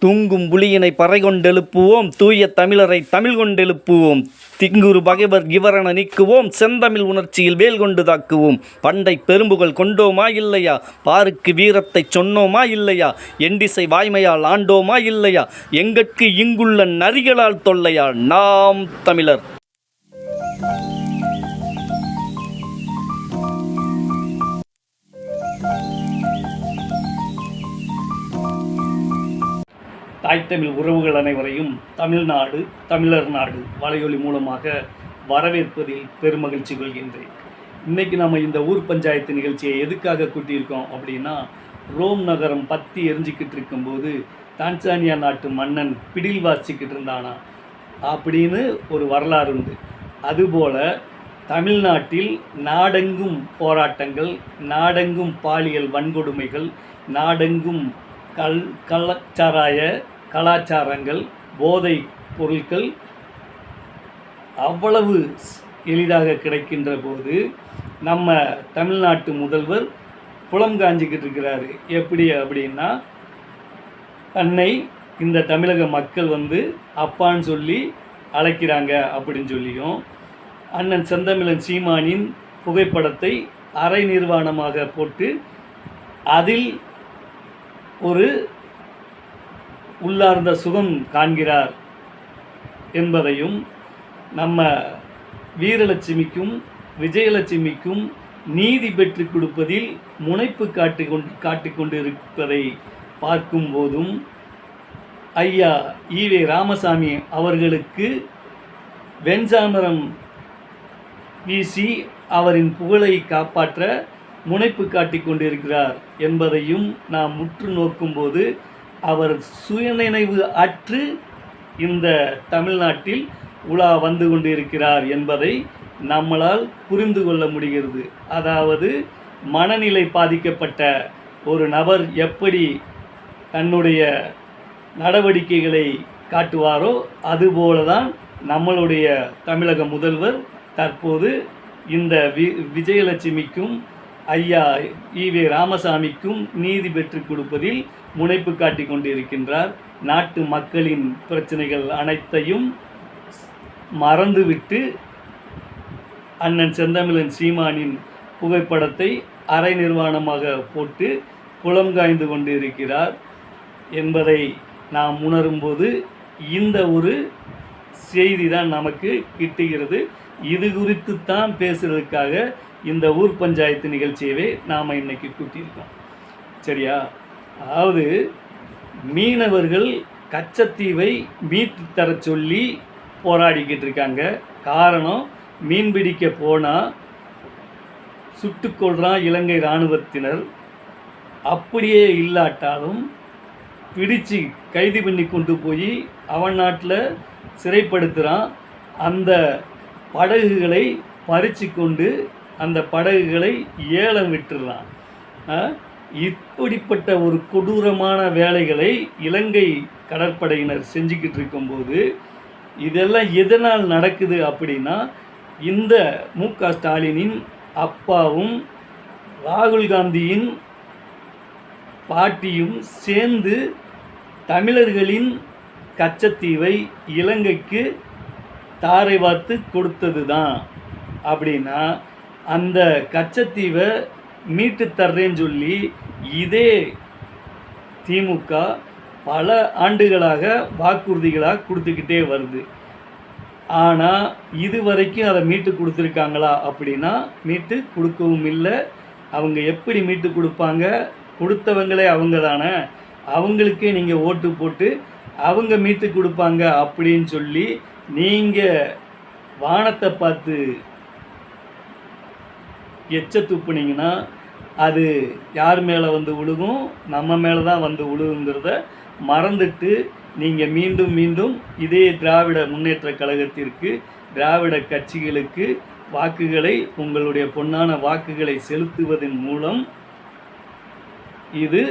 தூங்கும் புலியினை பறை கொண்டெழுப்புவோம் தூய தமிழரை தமிழ் கொண்டெழுப்புவோம் திங்குரு பகைவர் இவரென நீக்குவோம் செந்தமிழ் உணர்ச்சியில் வேல் கொண்டு தாக்குவோம். பண்டை பெரும்புகள் கொண்டோமா இல்லையா? பாருக்கு வீரத்தை சொன்னோமா இல்லையா? எண்டிசை வாய்மையால் ஆண்டோமா இல்லையா? எங்கட்கு இங்குள்ள நரிகளால் தொல்லையா நாம் தமிழர். தாய் தமிழ் உறவுகள் அனைவரையும் தமிழ்நாடு தமிழர் நாடு வலையொலி மூலமாக வரவேற்பதில் பெருமகிழ்ச்சி கொள்கின்றேன். இன்றைக்கி நம்ம இந்த ஊர் பஞ்சாயத்து நிகழ்ச்சியை எதுக்காக கூட்டியிருக்கோம் அப்படின்னா ரோம் நகரம் பற்றி எரிஞ்சிக்கிட்டு இருக்கும்போது தான்சானியா நாட்டு மன்னன் பிடில் வாசிக்கிட்டு இருந்தானா அப்படின்னு ஒரு வரலாறு உண்டு. அதுபோல தமிழ்நாட்டில் நாடெங்கும் போராட்டங்கள் நாடெங்கும் பாலியல் வன்கொடுமைகள் நாடெங்கும் கல் கள்ளச்சாராய கலாச்சாரங்கள் போதை பொருட்கள் அவ்வளவு எளிதாக கிடைக்கின்ற போது நம்ம தமிழ்நாட்டு முதல்வர் புலம் காஞ்சிக்கிட்டு இருக்கிறாரு. எப்படி அப்படின்னா தன்னை இந்த தமிழக மக்கள் வந்து அப்பான்னு சொல்லி அழைக்கிறாங்க அப்படின்னு சொல்லியும் அண்ணன் செந்தமிழன் சீமானின் புகைப்படத்தை அரை நிர்வாணமாக போட்டு அதில் ஒரு உள்ளார்ந்த சுகம் காண்கிறார் என்பதையும் நம்ம வீரலட்சுமிக்கும் விஜயலட்சுமிக்கும் நீதி பெற்று கொடுப்பதில் முனைப்பு காட்டி கொண்டு காட்டிக் கொண்டிருப்பதை பார்க்கும்போதும் ஐயா ஈவே ராமசாமி அவர்களுக்கு வெண்சாமரம் வீசி அவரின் புகழை காப்பாற்ற முனைப்பு காட்டிக் கொண்டிருக்கிறார் என்பதையும் நாம் முற்று நோக்கும்போது அவர் சுயநினைவு அற்று இந்த தமிழ்நாட்டில் உலா வந்து கொண்டிருக்கிறார் என்பதை நம்மளால் புரிந்து கொள்ள முடிகிறது. அதாவது மனநிலை பாதிக்கப்பட்ட ஒரு நபர் எப்படி தன்னுடைய நடவடிக்கைகளை காட்டுவாரோ அதுபோல தான் நம்மளுடைய தமிழக முதல்வர் தற்போது இந்த வி விஜயலட்சுமிக்கும் ஐயா ஈவே ராமசாமிக்கும் நீதி பெற்றுக் கொடுப்பதில் முனைப்பு காட்டிக் கொண்டிருக்கின்றார். நாட்டு மக்களின் பிரச்சனைகள் அனைத்தையும் மறந்துவிட்டு அண்ணன் செந்தமிழன் சீமானின் புகைப்படத்தை அரை நிர்வாணமாக போட்டு புலம் காய்ந்து கொண்டிருக்கிறார் என்பதை நாம் உணரும்போது இந்த ஒரு செய்தி தான் நமக்கு கிட்டுகிறது. இது குறித்து தான் பேசுறதுக்காக இந்த ஊர் பஞ்சாயத்து நிகழ்ச்சியவே நாம் இன்னைக்கு கூட்டியிருக்கோம். சரியா? அதாவது மீனவர்கள் கச்சத்தீவை மீட்டு தர சொல்லி போராடிக்கிட்டு இருக்காங்க. காரணம் மீன் பிடிக்க போனால் சுட்டுக்கொள்கிறான் இலங்கை இராணுவத்தினர். அப்படியே இல்லாட்டாலும் பிடிச்சு கைது பண்ணி கொண்டு போய் அவன் நாட்டில் சிறைப்படுத்துகிறான் அந்த படகுகளை பறித்து கொண்டு அந்த படகுகளை ஏலம் விட்டுறான் இப்படிப்பட்ட ஒரு கொடூரமான வேலைகளை இலங்கை கடற்படையினர் செஞ்சுக்கிட்டு இருக்கும்போது இதெல்லாம் எதனால் நடக்குது அப்படின்னா இந்த மு க ஸ்டாலினின் அப்பாவும் ராகுல் காந்தியின் பாட்டியும் சேர்ந்து தமிழர்களின் கச்சத்தீவை இலங்கைக்கு தாரை வார்த்து கொடுத்தது தான் அப்படின்னா அந்த கச்சத்தீவை மீட்டு தர்றேன்னு சொல்லி இதே திமுக பல ஆண்டுகளாக வாக்குறுதிகளாக கொடுத்துக்கிட்டே வருது. ஆனால் இது வரைக்கும் அதை மீட்டு கொடுத்துருக்காங்களா அப்படின்னா மீட்டு கொடுக்கவும் இல்லை. அவங்க எப்படி மீட்டு கொடுப்பாங்க? கொடுத்தவங்களே அவங்க தானே. அவங்களுக்கே நீங்கள் ஓட்டு போட்டு அவங்க மீட்டு கொடுப்பாங்க அப்படின்னு சொல்லி நீங்கள் வானத்தை பார்த்து எச்ச துப்புனீங்கன்னா அது யார் மேலே வந்து உழுகும்? நம்ம மேலே தான் வந்து உழுகுங்கிறத மறந்துட்டு நீங்கள் மீண்டும் மீண்டும் இதே திராவிட முன்னேற்ற கழகத்திற்கு திராவிட கட்சிகளுக்கு வாக்குகளை உங்களுடைய பொன்னான வாக்குகளை செலுத்துவதன் மூலம் இது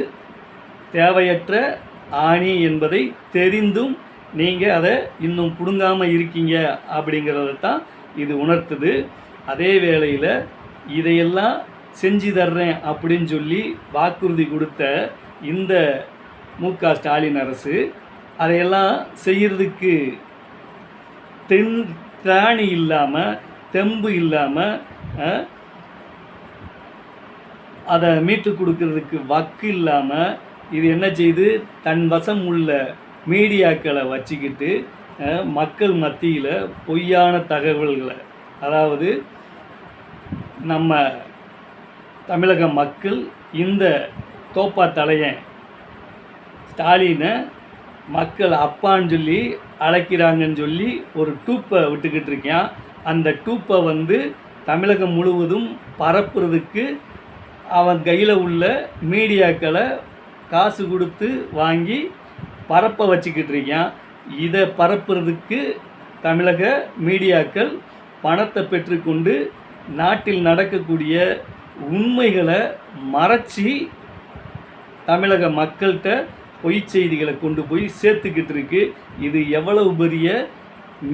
தேவையற்ற ஆணி என்பதை தெரிந்தும் நீங்கள் அதை இன்னும் பிடுங்காமல் இருக்கீங்க அப்படிங்கிறத தான் இது உணர்த்துது. அதே வேளையில் இதையெல்லாம் செஞ்சு தர்றேன் அப்படின்னு சொல்லி வாக்குறுதி கொடுத்த இந்த மு க ஸ்டாலின் அரசு அதையெல்லாம் செய்கிறதுக்கு தென் திராணி இல்லாமல் தெம்பு இல்லாமல் அதை மீட்டு கொடுக்கறதுக்கு வக்கு இல்லாமல் இது என்ன செய்து தன் வசம் உள்ள மீடியாக்களை வச்சுக்கிட்டு மக்கள் மத்தியில் பொய்யான தகவல்களை அதாவது நம்ம தமிழக மக்கள் இந்த தோப்பா தலையன் ஸ்டாலினை மக்கள் அப்பான்னு சொல்லி அழைக்கிறாங்கன்னு சொல்லி ஒரு டூப்பை விட்டுக்கிட்டு இருக்கேன் அந்த டூப்பை வந்து தமிழகம் முழுவதும் பரப்புறதுக்கு அவன் கையில் உள்ள மீடியாக்களை காசு கொடுத்து வாங்கி பரப்ப வச்சுக்கிட்டு இருக்கான் இதை பரப்புறதுக்கு தமிழக மீடியாக்கள் பணத்தை பெற்றுக்கொண்டு நாட்டில் நடக்கக்கூடிய உண்மைகளை மறைச்சி தமிழக மக்கள்கிட்ட பொய் செய்திகளை கொண்டு போய் சேர்த்துக்கிட்டு இருக்கு. இது எவ்வளவு பெரிய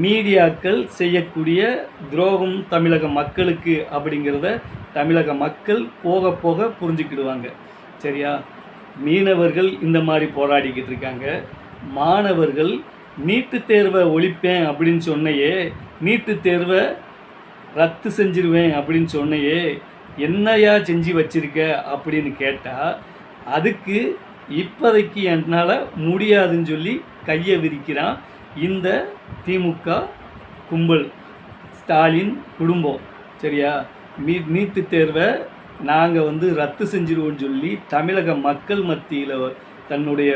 மீடியாக்கள் செய்யக்கூடிய துரோகம் தமிழக மக்களுக்கு அப்படிங்கிறத தமிழக மக்கள் போக போக புரிஞ்சுக்கிடுவாங்க. சரியா? மீனவர்கள் இந்த மாதிரி போராடிக்கிட்டு இருக்காங்க. மாணவர்கள் நீட்டுத் தேர்வை ஒழிப்பேன் அப்படின்னு சொன்னையே நீட்டுத் தேர்வை ரத்து செஞ்சிருவேன் அப்படின்னு சொன்னையே என்னையா செஞ்சு வச்சிருக்க? அப்படின்னு கேட்டால் அதுக்கு இப்போதைக்கு என்னால் முடியாதுன்னு சொல்லி கையை விரிக்கிறான் இந்த திமுக கும்பல் ஸ்டாலின் குடும்பம். சரியா? மீ நீட்டு தேர்வை நாங்கள் வந்து ரத்து செஞ்சிருவோம்னு சொல்லி தமிழக மக்கள் மத்தியில் தன்னுடைய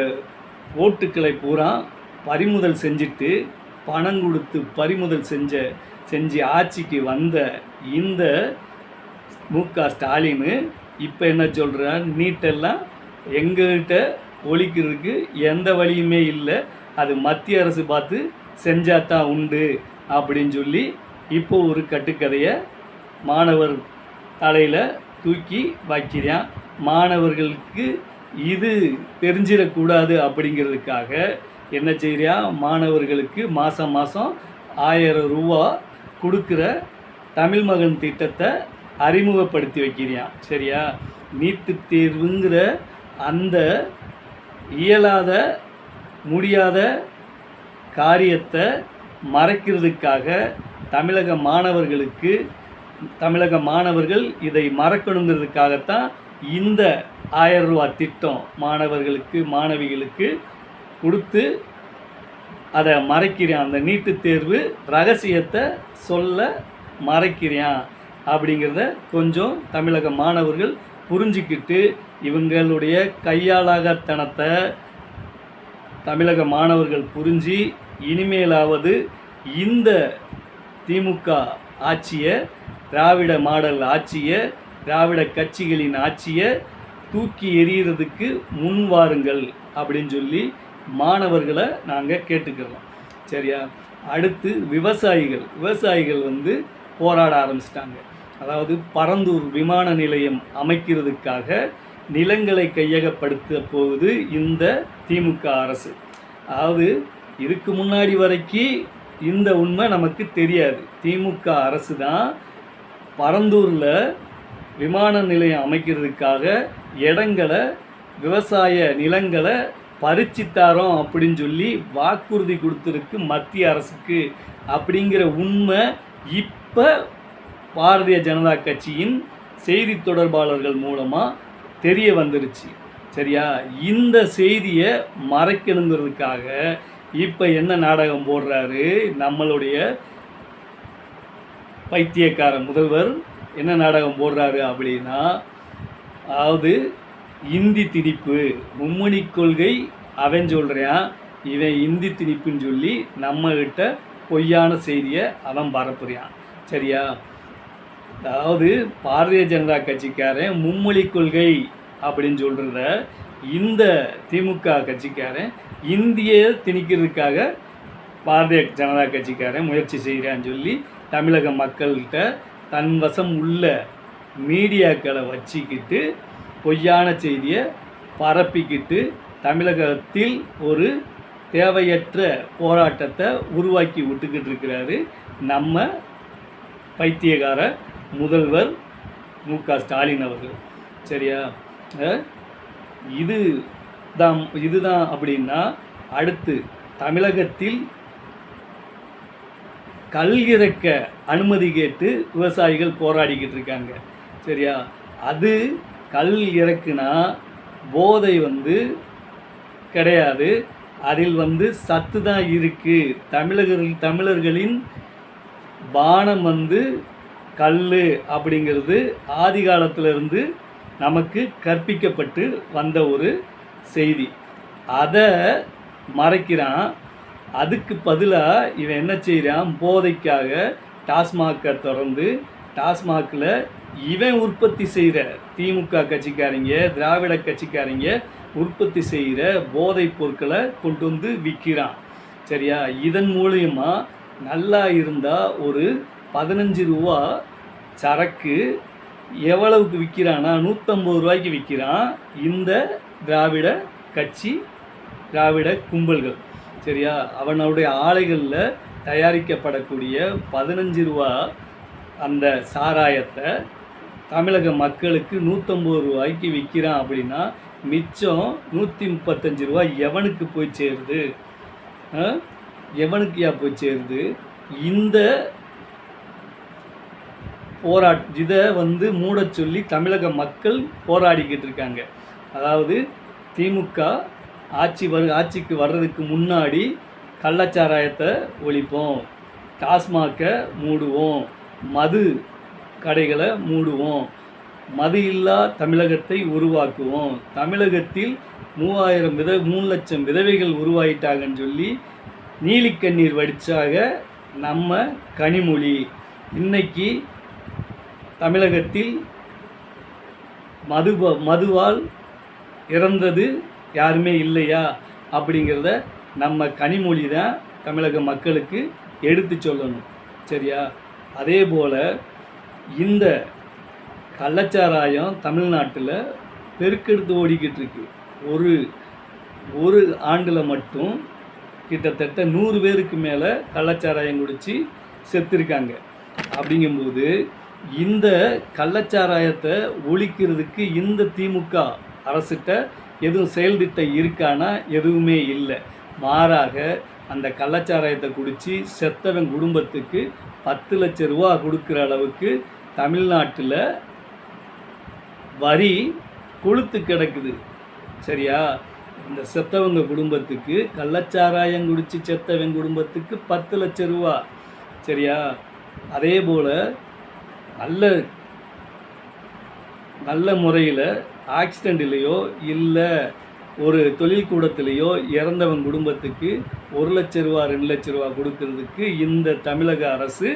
ஓட்டுக்களை பூரா பறிமுதல் செஞ்சுட்டு பணம் கொடுத்து பறிமுதல் செஞ்ச செஞ்சு ஆட்சிக்கு வந்த இந்த மு க ஸ்டாலின் இப்போ என்ன சொல்கிறார் நீட்டெல்லாம் எங்கள்கிட்ட ஒழிக்கிறதுக்கு எந்த வழியுமே இல்லை. அது மத்திய அரசு பார்த்து செஞ்சால் தான் உண்டு அப்படின்னு சொல்லி இப்போ ஒரு கட்டுக்கதையை மாணவர் தலையில் தூக்கி வைக்கிறான். மாணவர்களுக்கு இது தெரிஞ்சிடக்கூடாது அப்படிங்கிறதுக்காக என்ன செய்கிறான் மாணவர்களுக்கு மாதம் மாதம் ஆயிரம் ரூபா கொடுக்குற தமிழ் மகன் திட்டத்தை அறிமுகப்படுத்தி வைக்கிறியான் சரியா? நீட்டு தேர்வுங்கிற அந்த இயலாத முடியாத காரியத்தை மறைக்கிறதுக்காக தமிழக மாணவர்களுக்கு தமிழக மாணவர்கள் இதை மறக்கணுங்கிறதுக்காகத்தான் இந்த ஆயிரம் ரூபா திட்டம் மாணவர்களுக்கு மாணவிகளுக்கு கொடுத்து அதை மறைக்கிறான் அந்த நீட்டுத் தேர்வு ரகசியத்தை சொல்ல மறைக்கிறேன் அப்படிங்கிறத கொஞ்சம் தமிழக மாணவர்கள் புரிஞ்சிக்கிட்டு இவங்களுடைய கையாளாகத்தனத்தை தமிழக மாணவர்கள் புரிஞ்சு இனிமேலாவது இந்த திமுக ஆட்சியை திராவிட மாடல் ஆட்சியை திராவிட கட்சிகளின் ஆட்சியை தூக்கி எறிகிறதுக்கு முன் வாருங்கள் அப்படின்னு சொல்லி மாணவர்களை நாங்கள் கேட்டுக்கிறோம். சரியா? அடுத்து விவசாயிகள். விவசாயிகள் வந்து போராட ஆரம்பிச்சிட்டாங்க. அதாவது பரந்தூர் விமான நிலையம் அமைக்கிறதுக்காக நிலங்களை கையகப்படுத்த போகுது இந்த திமுக அரசு. அதாவது இதுக்கு முன்னாடி வரைக்கும் இந்த உண்மை நமக்கு தெரியாது. திமுக அரசு தான் பரந்தூரில் விமான நிலையம் அமைக்கிறதுக்காக இடங்களை விவசாய நிலங்களை பறிச்சித்தாரோம் அப்படின்னு சொல்லி வாக்குறுதி கொடுத்துருக்கு மத்திய அரசுக்கு அப்படிங்கிற உண்மை இப்போ பாரதிய ஜனதா கட்சியின் செய்தி தொடர்பாளர்கள் மூலமாக தெரிய வந்துருச்சு. சரியா? இந்த செய்தியை மறைக்கணுங்கிறதுக்காக இப்போ என்ன நாடகம் போடுறாரு? நம்மளுடைய பைத்தியக்கார முதல்வர் என்ன நாடகம் போடுறாரு அப்படின்னா அதாவது இந்தி திணிப்பு. மும்மொழி கொள்கை அவன் சொல்கிறான் இவன் இந்தி திணிப்புன்னு சொல்லி நம்மகிட்ட பொய்யான செய்தியை அவன் பரப்புறான். சரியா? அதாவது பாரதிய ஜனதா கட்சிக்காரன் மும்மொழி கொள்கை அப்படின்னு சொல்கிறத இந்த திமுக கட்சிக்காரன் இந்தியை திணிக்கிறதுக்காக பாரதிய ஜனதா கட்சிக்காரன் முயற்சி செய்கிறான்னு சொல்லி தமிழக மக்கள்கிட்ட தன் வசம் உள்ள மீடியாக்களை வச்சுக்கிட்டு பொய்யான செய்தியை பரப்பிக்கிட்டு தமிழகத்தில் ஒரு தேவையற்ற போராட்டத்தை உருவாக்கி விட்டுக்கிட்டு இருக்கிறாரு நம்ம பைத்தியகார முதல்வர் மு க. ஸ்டாலின் அவர்கள். சரியா? இது தான் இதுதான் அப்படின்னா அடுத்து தமிழகத்தில் கல் இறக்க அனுமதி கேட்டு விவசாயிகள் போராடிக்கிட்டு இருக்காங்க சரியா? அது கல் இறக்குனா போதை வந்து கிடையாது. அதில் வந்து சத்து தான் இருக்குது தமிழர்கள் தமிழர்களின் பானம் வந்து கல் அப்படிங்கிறது ஆதி காலத்திலிருந்து நமக்கு கற்பிக்கப்பட்டு வந்த ஒரு செய்தி. அதை மறைக்கிறான். அதுக்கு பதிலாக இவன் என்ன செய்கிறான் போதைக்காக டாஸ்மாக்கை திறந்து டாஸ்மாகில் இவன் உற்பத்தி செய்கிற திமுக கட்சிக்காரங்க திராவிட கட்சிக்காரங்க உற்பத்தி செய்கிற போதைப் பொருட்களை கொண்டு வந்து விற்கிறான் சரியா? இதன் மூலயமா நல்லா இருந்தால் ஒரு பதினஞ்சு ரூபா சரக்கு எவ்வளவுக்கு விற்கிறான்னா நூற்றம்பது ரூபாய்க்கு விற்கிறான் இந்த திராவிட கட்சி திராவிட கும்பல்கள். சரியா? அவனுடைய ஆலைகளில் தயாரிக்கப்படக்கூடிய பதினஞ்சு ரூபா அந்த சாராயத்தை தமிழக மக்களுக்கு நூற்றம்பது ரூபாய்க்கு விற்கிறான் அப்படின்னா மிச்சம் நூற்றி முப்பத்தஞ்சு ரூபா எவனுக்கு போய் சேருது? எவனுக்கியா போய் சேருது? இந்த போராட் இதை வந்து மூடச் சொல்லி தமிழக மக்கள் போராடிக்கிட்டு இருக்காங்க. அதாவது திமுக ஆட்சி வரு ஆட்சிக்கு வர்றதுக்கு முன்னாடி கள்ளச்சாராயத்தை ஒழிப்போம் டாஸ்மாகை மூடுவோம் மது கடைகளை மூடுவோம். மது இல்லா தமிழகத்தை உருவாக்குவோம். தமிழகத்தில் மூவாயிரம் வித மூணு லட்சம் விதவைகள் உருவாயிட்டாங்கன்னு சொல்லி நீலிக்கண்ணீர் வடித்தாக நம்ம கனிமொழி. இன்னைக்கு தமிழகத்தில் மது மதுவால் இறந்தது யாருமே இல்லையா? அப்படிங்கிறத நம்ம கனிமொழி தான் தமிழக மக்களுக்கு எடுத்து சொல்லணும். சரியா? அதே போல் இந்த கள்ளச்சாராயம் தமிழ்நாட்டில் பெருக்கெடுத்து ஓடிக்கிட்டு இருக்கு ஒரு ஒரு ஆண்டில் மட்டும் கிட்டத்தட்ட நூறு பேருக்கு மேலே கள்ளச்சாராயம் குடித்து செத்துருக்காங்க. அப்படிங்கும்போது இந்த கள்ளச்சாராயத்தை ஒழிக்கிறதுக்கு இந்த திமுக அரசுகிட்ட எதுவும் செயல் திட்டம் இருக்கானா எதுவுமே இல்லை. மாறாக அந்த கள்ளச்சாராயத்தை குடித்து செத்தவன் குடும்பத்துக்கு பத்து லட்ச ரூபா கொடுக்குற அளவுக்கு தமிழ்நாட்டில் வரி கொளுத்து கிடக்குது. சரியா? இந்த செத்தவங்க குடும்பத்துக்கு கள்ளச்சாராயம் குடித்து செத்தவன் குடும்பத்துக்கு பத்து லட்ச ரூபா. சரியா? அதே போல் நல்ல நல்ல முறையில் ஆக்சிடெண்ட்லேயோ இல்லை ஒரு தொழில் கூடத்திலேயோ இறந்தவன் குடும்பத்துக்கு ஒரு லட்ச ரூபா ரெண்டு லட்ச ரூபா கொடுக்கறதுக்கு இந்த தமிழக அரசு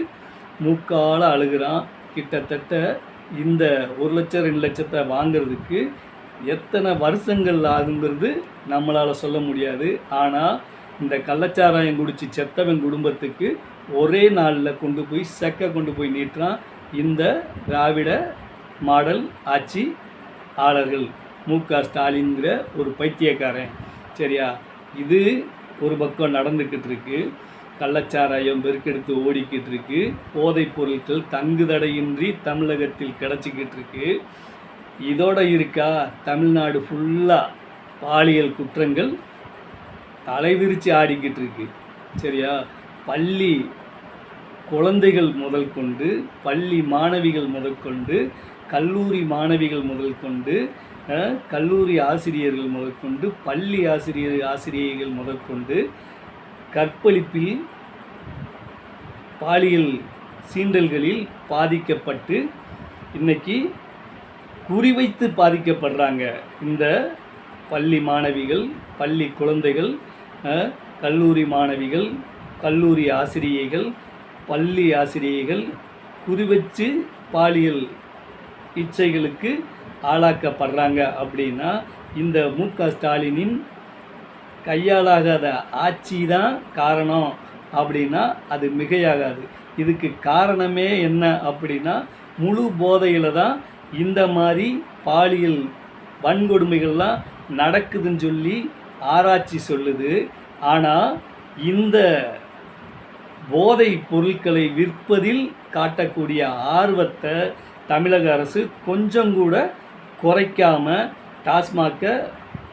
முக்கால அழுகிறான். கிட்டத்தட்ட இந்த ஒரு லட்சம் ரெண்டு லட்சத்தை வாங்குறதுக்கு எத்தனை வருஷங்கள் ஆகுங்கிறது நம்மளால் சொல்ல முடியாது. ஆனால் இந்த கள்ளச்சாராயம் குடிச்சு செத்தவன் குடும்பத்துக்கு ஒரே நாளில் கொண்டு போய் செக்க கொண்டு போய் நீட்டுறான் இந்த திராவிட மாடல் ஆட்சி ஆளர்கள். மு. க. ஸ்டாலின்ங்கிற ஒரு பைத்தியக்காரன். சரியா? இது ஒரு பக்கம் நடந்துக்கிட்டு இருக்குது கள்ளச்சாராயம் பெருக்கெடுத்து ஓடிக்கிட்டு இருக்கு போதைப் பொருட்கள் தங்குதடையின்றி தமிழகத்தில் கிடச்சிக்கிட்டு இருக்கு இதோட இருக்கா தமிழ்நாடு ஃபுல்லாக பாலியல் குற்றங்கள் தலைவிரிச்சு ஆடிக்கிட்டு இருக்கு சரியா? பள்ளி குழந்தைகள் முதல் கொண்டு பள்ளி மாணவிகள் முதல் கொண்டு கல்லூரி மாணவிகள் முதல் கொண்டு கல்லூரி ஆசிரியர்கள் முதற்கொண்டு பள்ளி ஆசிரியர் ஆசிரியைகள் முதற்கொண்டு கற்பழிப்பில் பாலியல் சீண்டல்களில் பாதிக்கப்பட்டு இன்னைக்கு குறிவைத்து பாதிக்கப்படுறாங்க. இந்த பள்ளி மாணவிகள் பள்ளி குழந்தைகள் கல்லூரி மாணவிகள் கல்லூரி ஆசிரியைகள் பள்ளி ஆசிரியைகள் குறிவச்சு பாலியல் இச்சைகளுக்கு ஆளாக்கப்படுறாங்க அப்படின்னா இந்த மு க ஸ்டாலினின் கையாளாகாத ஆட்சி தான் காரணம் அப்படின்னா அது மிகையாகாது. இதுக்கு காரணமே என்ன அப்படின்னா முழு போதையில் தான் இந்த மாதிரி பாலியல் வன்கொடுமைகள்லாம் நடக்குதுன்னு சொல்லி ஆராய்ச்சி சொல்லுது. ஆனால் இந்த போதை பொருட்களை விற்பதில் காட்டக்கூடிய ஆர்வத்தை தமிழக அரசு கொஞ்சம் கூட குறைக்காமல் டாஸ்மாக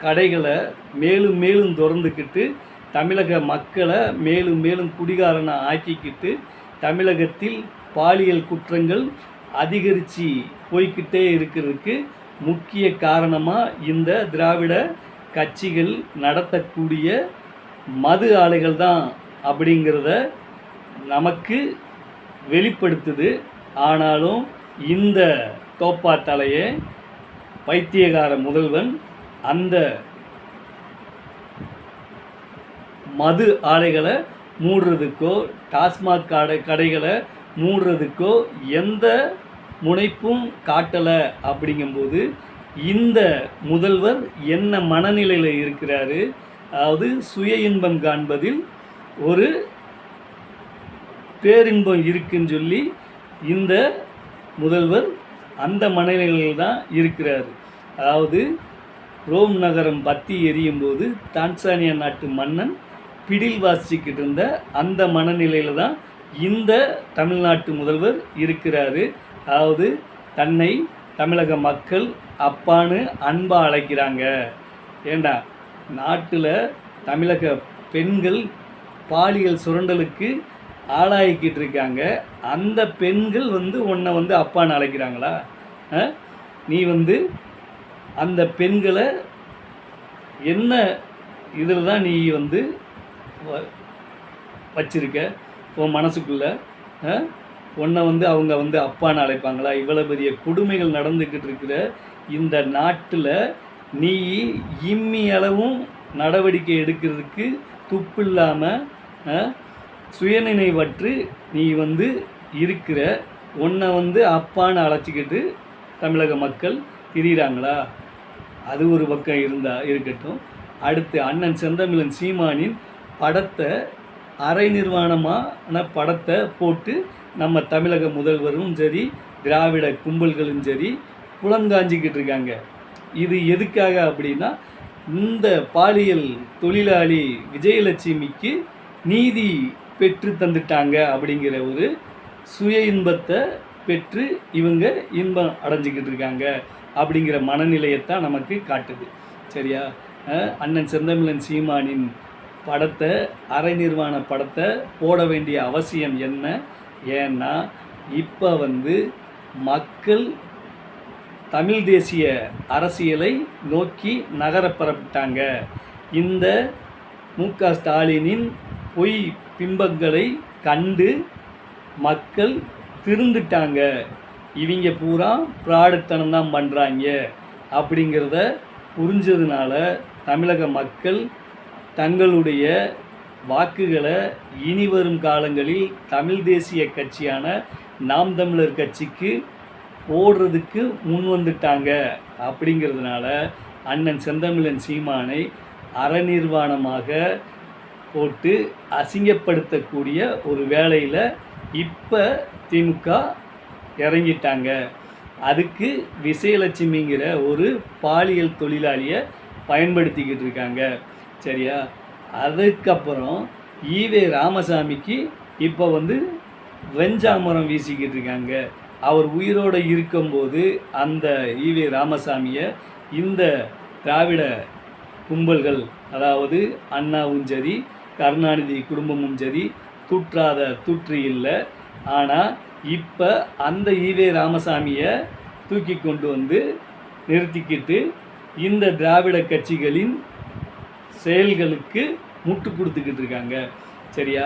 கடைகளை மேலும் மேலும் திறந்துக்கிட்டு தமிழக மக்களை மேலும் மேலும் குடிகாரனை ஆக்கிக்கிட்டு தமிழகத்தில் பாலியல் குற்றங்கள் அதிகரித்து போய்க்கிட்டே இருக்கிறதுக்கு முக்கிய காரணமாக இந்த திராவிட கட்சிகள் நடத்தக்கூடிய மது ஆலைகள் தான் அப்படிங்கிறத நமக்கு வெளிப்படுத்துது. ஆனாலும் இந்த தோப்பா தலையை பைத்தியகார முதல்வன் அந்த மது ஆலைகளை மூடுறதுக்கோ டாஸ்மாக் கடை கடைகளை மூடுறதுக்கோ எந்த முனைப்பும் காட்டலை அப்படிங்கும்போது இந்த முதல்வர் என்ன மனநிலையில் இருக்கிறாரு? அதாவது சுய இன்பம் காண்பதில் ஒரு பேரின்பம் இருக்குன்னு சொல்லி இந்த முதல்வர் அந்த மனநிலையில் தான் இருக்கிறார். அதாவது ரோம் நகரம் பத்தி எரியும் போது தான்சானியா நாட்டு மன்னன் பிடில் வாசிக்கிட்டு இருந்த அந்த மனநிலையில் தான் இந்த தமிழ்நாட்டு முதல்வர் இருக்கிறாரு. அதாவது தன்னை தமிழக மக்கள் அப்பான்னு அன்பாக அழைக்கிறாங்க. ஏண்டா நாட்டில் தமிழக பெண்கள் பாலியல் சுரண்டலுக்கு ஆளாகிக்கிட்டு இருக்காங்க. அந்த பெண்கள் வந்து உன்னை வந்து அப்பான்னு அழைக்கிறாங்களா? நீ வந்து அந்த பெண்களை என்ன இதில் தான் நீ வந்து வச்சிருக்க. உன் மனசுக்குள்ளே உன்னை வந்து அவங்க வந்து அப்பான்னு அழைப்பாங்களா? இவ்வளோ பெரிய கொடுமைகள் நடந்துக்கிட்டு இருக்கிற இந்த நாட்டில் நீ இம்மி அளவும் நடவடிக்கை எடுக்கிறதுக்கு துப்பு இல்லாமல் சுயநினைவற்று நீ வந்து இருக்கிற உன்னை வந்து அப்பான்னு அழைச்சிக்கிட்டு தமிழக மக்கள் திரியிறாங்களா? அது ஒரு பக்கம் இருந்தால் இருக்கட்டும். அடுத்து அண்ணன் செந்தமிழன் சீமானின் படத்தை அரை நிர்வாணமான படத்தை போட்டு நம்ம தமிழக முதல்வரும் சரி திராவிட கும்பல்களும் சரி புலங்காஞ்சிக்கிட்டு இருக்காங்க. இது எதுக்காக அப்படின்னா இந்த பாலியல் தொழிலாளி விஜயலட்சுமிக்கு நீதி பெற்று தந்துட்டாங்க அப்படிங்கிற ஒரு சுய இன்பத்தை பெற்று இவங்க இன்பம் அடைஞ்சிக்கிட்டு இருக்காங்க அப்படிங்கிற மனநிலையைத்தான் நமக்கு காட்டுது. சரியா? அண்ணன் செந்தமிழன் சீமானின் படத்தை அரை நிர்வாண படத்தை போட வேண்டிய அவசியம் என்ன? ஏன்னா இப்போ வந்து மக்கள் தமிழ் தேசிய அரசியலை நோக்கி நகர பரப்பிட்டாங்க இந்த மு க ஸ்டாலினின் பொய் பிம்பங்களை கண்டு மக்கள் திருந்துட்டாங்க. இவங்க பூரா பிராடுத்தனம் தான் பண்ணுறாங்க அப்படிங்கிறத புரிஞ்சதுனால தமிழக மக்கள் தங்களுடைய வாக்குகளை இனி வரும் காலங்களில் தமிழ் தேசிய கட்சியான நாம் தமிழர் கட்சிக்கு போடுறதுக்கு முன் வந்துட்டாங்க. அப்படிங்கிறதுனால அண்ணன் செந்தமிழன் சீமானை அறநிர்வாணமாக போட்டு அசிங்கப்படுத்தக்கூடிய ஒரு வேலையில் இப்போ திமுக இறங்கிட்டாங்க. அதுக்கு விசயலட்சுமிங்கிற ஒரு பாலியல் தொழிலாளியை பயன்படுத்திக்கிட்டு இருக்காங்க. சரியா? அதுக்கப்புறம் ஈவே ராமசாமிக்கு இப்போ வந்து வெஞ்சாமரம் வீசிக்கிட்டு இருக்காங்க. அவர் உயிரோடு இருக்கும்போது அந்த ஈவே ராமசாமியை இந்த திராவிட கும்பல்கள் அதாவது அண்ணாவும் சரி கருணாநிதி குடும்பமும் சரி தூற்றாத தூற்று இல்லை. ஆனால் இப்போ அந்த ஈவே ராமசாமியை தூக்கி கொண்டு வந்து நிறுத்திக்கிட்டு இந்த திராவிட கட்சிகளின் செயல்களுக்கு முட்டு கொடுத்துக்கிட்டு இருக்காங்க. சரியா?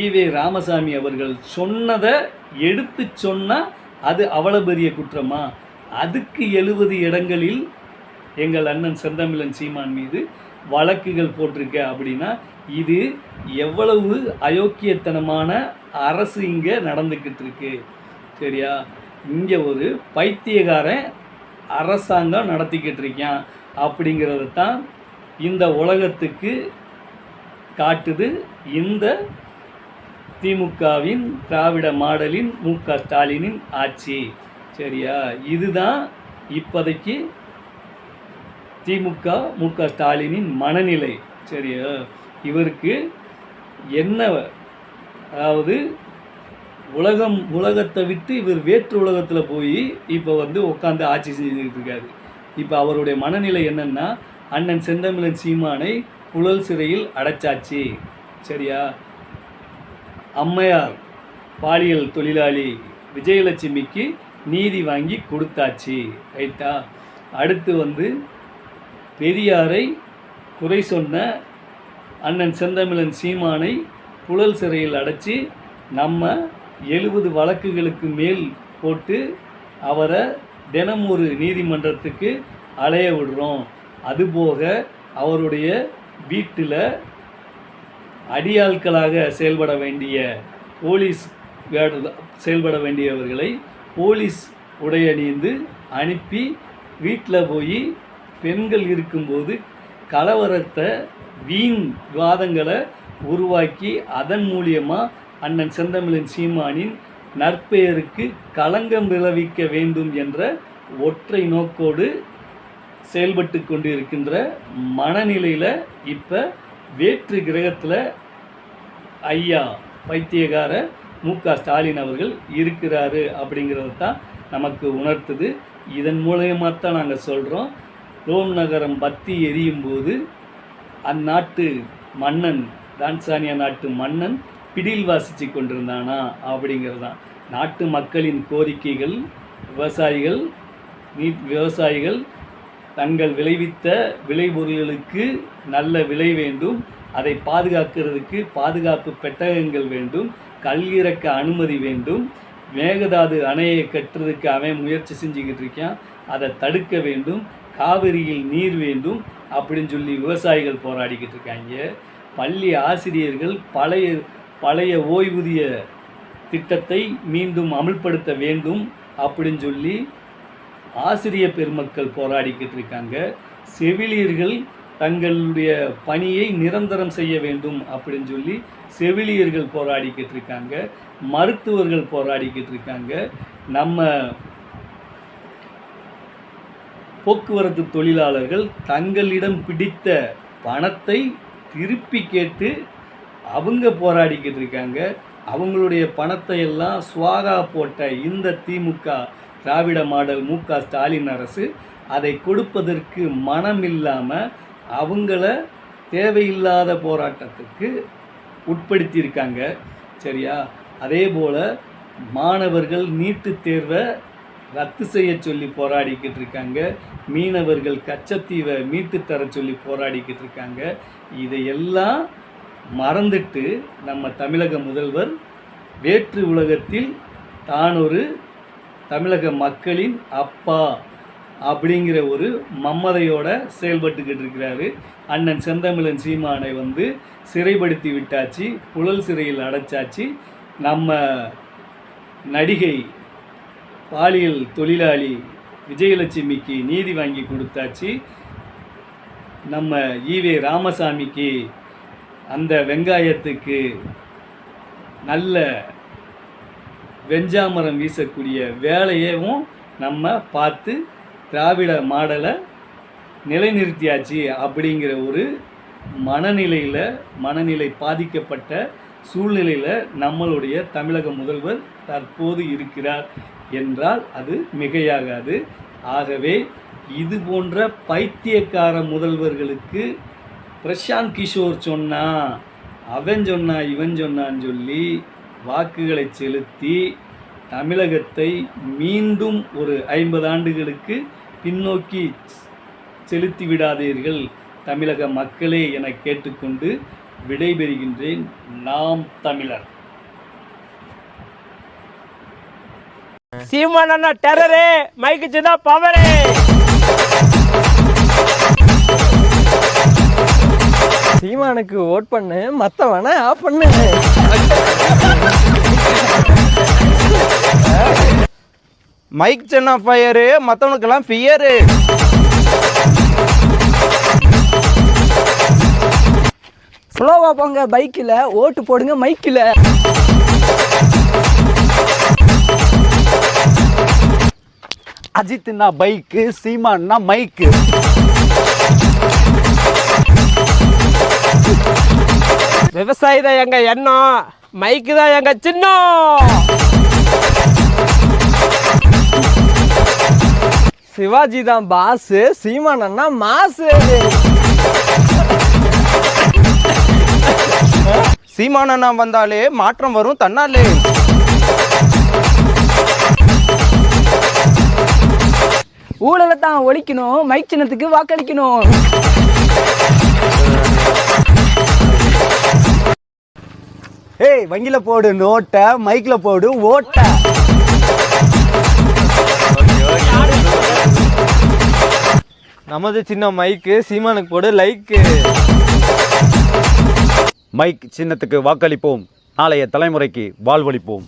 ஈவே ராமசாமி அவர்கள் சொன்னதை எடுத்து சொன்னால் அது அவ்வளோ பெரிய குற்றமா? அதுக்கு எழுபது இடங்களில் எங்கள் அண்ணன் செந்தமிழன் சீமான் மீது வழக்குகள் போட்டிருக்க அப்படின்னா இது எவ்வளவு அயோக்கியத்தனமான அரசு இங்கே நடந்துக்கிட்டு இருக்கு. சரியா? இங்கே ஒரு பைத்தியக்காரன் அரசாங்கம் நடத்திக்கிட்டு இருக்கான் அப்படிங்கிறத தான் இந்த உலகத்துக்கு காட்டுது இந்த திமுகவின் திராவிட மாடலின் மு க ஸ்டாலினின் ஆட்சி. சரியா? இதுதான் இப்போதைக்கு திமுக மு க ஸ்டாலினின் மனநிலை. சரியா? இவருக்கு என்ன அதாவது உலகம் உலகத்தை விட்டு இவர் வேற்று உலகத்தில் போய் இப்போ வந்து உட்காந்து ஆட்சி செஞ்சுக்கிட்டு இருக்காரு. இப்போ அவருடைய மனநிலை என்னென்னா அண்ணன் செந்தமிழன் சீமானை புழல் சிறையில் அடைச்சாச்சு. சரியா? அம்மையார் பாலியல் தொழிலாளி விஜயலட்சுமிக்கு நீதி வாங்கி கொடுத்தாச்சு. ரைட்டா? அடுத்து வந்து பெரியாரை குறை சொன்ன அண்ணன் செந்தமிழன் சீமானை புழல் சிறையில் அடைச்சி நம்ம எழுபது வழக்குகளுக்கு மேல் போட்டு அவரை தினம் ஒரு நீதிமன்றத்துக்கு அலைய விடுறோம். அதுபோக அவருடைய வீட்டில் அடியாட்களாக செயல்பட வேண்டிய போலீஸ் வேட- செயல்பட வேண்டியவர்களை போலீஸ் உடையணிந்து அனுப்பி வீட்டில் போய் பெண்கள் இருக்கும்போது கலவரத்தை வீண் விவாதங்களை உருவாக்கி அதன் மூலியமாக அண்ணன் செந்தமிழன் சீமானின் நற்பெயருக்கு களங்கம் விளைவிக்க வேண்டும் என்ற ஒற்றை நோக்கோடு செயல்பட்டு கொண்டு இருக்கின்ற மனநிலையில் இப்போ வேற்று கிரகத்தில் ஐயா பைத்தியகார மு க ஸ்டாலின் அவர்கள் இருக்கிறாரு அப்படிங்கிறது தான் நமக்கு உணர்த்துது. இதன் மூலயமா தான் நாங்கள் சொல்கிறோம் ரோம் நகரம் பத்தி எரியும் போது அந்நாட்டு மன்னன் டான்சானியா நாட்டு மன்னன் பிடில் வாசித்து கொண்டிருந்தானா அப்படிங்கிறது தான் நாட்டு மக்களின் கோரிக்கைகள் விவசாயிகள் நீ விவசாயிகள் தங்கள் விளைவித்த விளைபொருள்களுக்கு நல்ல விலை வேண்டும். அதை பாதுகாக்கிறதுக்கு பாதுகாப்பு பெட்டகங்கள் வேண்டும். கல்லிறக்க அனுமதி வேண்டும். மேகதாது அணையை கட்டுறதுக்கு அவன் முயற்சி செஞ்சுக்கிட்டு இருக்கான். அதை தடுக்க வேண்டும். காவிரியில் நீர் வேண்டும் அப்படின்னு சொல்லி விவசாயிகள் போராடிக்கிட்டு இருக்காங்க. பள்ளி ஆசிரியர்கள் பழைய பழைய ஓய்வூதிய திட்டத்தை மீண்டும் அமல்படுத்த வேண்டும் அப்படின்னு சொல்லி ஆசிரிய பெருமக்கள் போராடிக்கிட்டு இருக்காங்க. செவிலியர்கள் தங்களுடைய பணியை நிரந்தரம் செய்ய வேண்டும் அப்படின்னு சொல்லி செவிலியர்கள் போராடிக்கிட்டு இருக்காங்க. மருத்துவர்கள் போராடிக்கிட்டு இருக்காங்க. நம்ம போக்குவரத்து தொழிலாளர்கள் தங்களிடம் பிடித்த பணத்தை திருப்பி கேட்டு அவங்க போராடிக்கிட்டு இருக்காங்க. அவங்களுடைய பணத்தை எல்லாம் சுவாகா போட்ட இந்த திமுக திராவிட மாடல் மு க ஸ்டாலின் அரசு அதை கொடுப்பதற்கு மனம் இல்லாமல் அவங்கள தேவையில்லாத போராட்டத்துக்கு உட்படுத்தியிருக்காங்க. சரியா? அதே போல் மாணவர்கள் நீட்டுத் தேர்வை ரத்து செய்ய சொல்லி போராடிக்கிட்டு இருக்காங்க. மீனவர்கள் கச்சத்தீவை மீட்டு தர சொல்லி போராடிக்கிட்டு இருக்காங்க. இதையெல்லாம் மறந்துட்டு நம்ம தமிழக முதல்வர் வேற்று உலகத்தில் தான் ஒரு தமிழக மக்களின் அப்பா அப்படிங்கிற ஒரு மம்மதையோட செயல்பட்டுக்கிட்டு இருக்கிறாரு. அண்ணன் செந்தமிழன் சீமானை வந்து சிறைப்படுத்தி விட்டாச்சு புழல் சிறையில் அடைச்சாச்சு. நம்ம நடிகை பாலியல் தொழிலாளி விஜயலட்சுமிக்கு நீதி வாங்கி கொடுத்தாச்சு. நம்ம ஈவே ராமசாமிக்கு அந்த வெங்காயத்துக்கு நல்ல வெஞ்சாமரம் வீசக்கூடிய வேலையவும் நம்ம பார்த்து திராவிட மாடலை நிலைநிறுத்தியாச்சு அப்படிங்கிற ஒரு மனநிலையில் மனநிலை பாதிக்கப்பட்ட சூழ்நிலையில் நம்மளுடைய தமிழக முதல்வர் தற்போது இருக்கிறார் என்றால் அது மிகையாகாது. ஆகவே இது போன்ற பைத்தியக்கார முதல்வர்களுக்கு பிரசாந்த் கிஷோர் சொன்னா அவன் சொன்னா இவன் சொன்னான்னு சொல்லி வாக்குகளை செலுத்தி தமிழகத்தை மீண்டும் ஒரு ஐம்பது ஆண்டுகளுக்கு பின்னோக்கி செலுத்தி விடாதீர்கள். தமிழக மக்களே என கேட்டுக்கொண்டு விடைபெறுகின்றேன். நாம் தமிழர். சீமான் டெரரு மைக்கு சின்ன சீமானுக்கு ஓட் பண்ணு மத்தவன ஆஃப் பண்ணு. மைக் சென்னா ஃபயரு மற்றவனுக்கெல்லாம் ஃபியரு ஸ்லோவா போங்க பைக்கில் ஓட்டு போடுங்க மைக்கில் அஜித்னா பைக்கு சீமான்னா மைக்கு விவசாயி தான் எங்க எண்ணம் மைக்கு தான் எங்க சின்னம் சிவாஜி தான் பாஸ் சீமான் அண்ணா மாசு சீமானண்ணா வந்தாலே மாற்றம் வரும் தன்னாலே. ஊழலை தான் ஒழிக்கணும் மைக் சின்னத்துக்கு வாக்களிக்கணும். ஏய் வங்கியில் போடு நோட்டை மைக்கில் போடு ஓட்டை. நமது சின்ன மைக்கு சீமானுக்கு போடு லைக்கு மைக் சின்னத்துக்கு வாக்களிப்போம். நாளைய தலைமுறைக்கு வாழ்வளிப்போம்.